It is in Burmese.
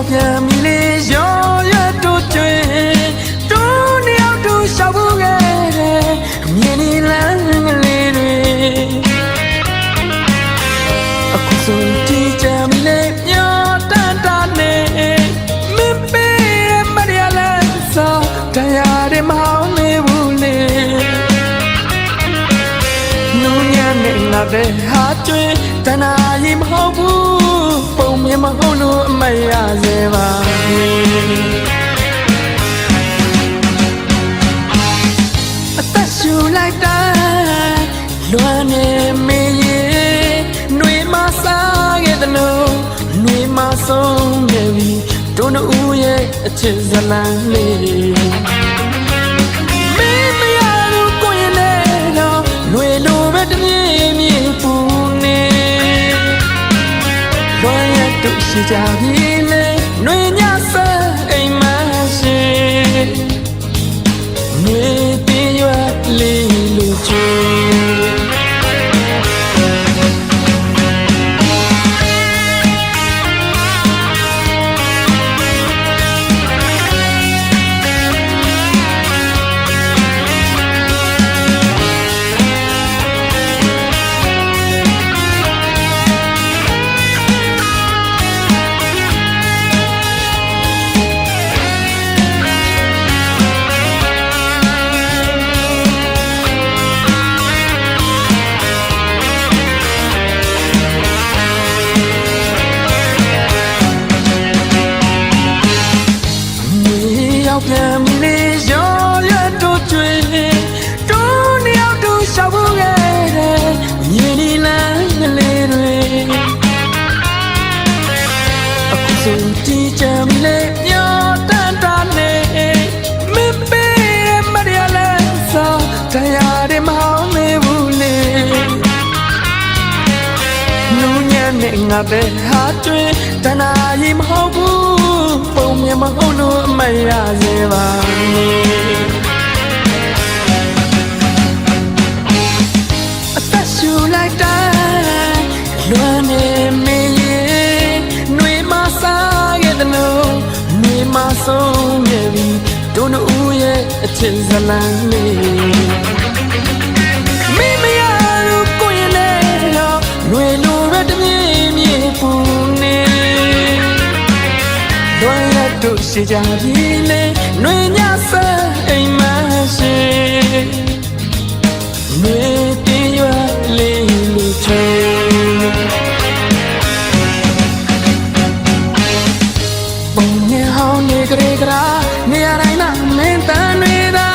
ရောက်ပြန်ပြီလေရောရွတ်တို့ကျွေတူနှစ်ယောက်တို့ရှောက်ဖို့ခဲ့တယ်မြင်နေလမ်းကလေးတွေအခုဆိုတီချမ်းပြီလေမျောတန်တာနေမမေမရရလဲစောတရားတွေမအောင်နေဘူးလေနူးညံ့နေငါတဲ့ဟာကျွေးတနာရီမဟုတ်ဘူး ပုံမြင်မဟုတ်လို့အမရစေပါအသက်ရှူလိုက်တိုင်းလွမ်းနေမေးရင်နှွေမစားခဲ့တယ်လို့နှွေမဆုံးနေပြီတို့နှစ်ဦးရဲ့အချစ်ဇလံလေး တို့ရှိ ရောက်ပြန်ပြီလေရောရွတ်တို့ကျွေတူနှစ်ယောက်တို့ရှောက်ဖို့ခဲ့တယ်မြေဒီလမ်းကလေးတွေအခုဆိုတီချမ်းပြီလေညောတန်တာနေမမေမရရလဲစောတရားတွေမအောင်နေဘူးလေနူးညံ့နေငါပဲဟာကျွေးတနာရီမဟုတ်ဘူးပုံမြင်မဟုတ်လို့အမ ရစေပါအသက်ရှူလိုက်တိုင်းလွမ်းနေမင်းရဲ့နှွေမစားခဲ့တယ်လို့နှွေမဆုံးခဲ့ပြီတို့နှစ်ဦးရဲ့အချစ်ဇလံလေး ရှည်ကြပြီလေနှွေညဆဲအိမ်မရှိနှွေတင်ရွယ်လေးလူချေပုံငယ်ဟောင်းနေကြကြနေရတိုင်းနာမင်းတန်တွေသာ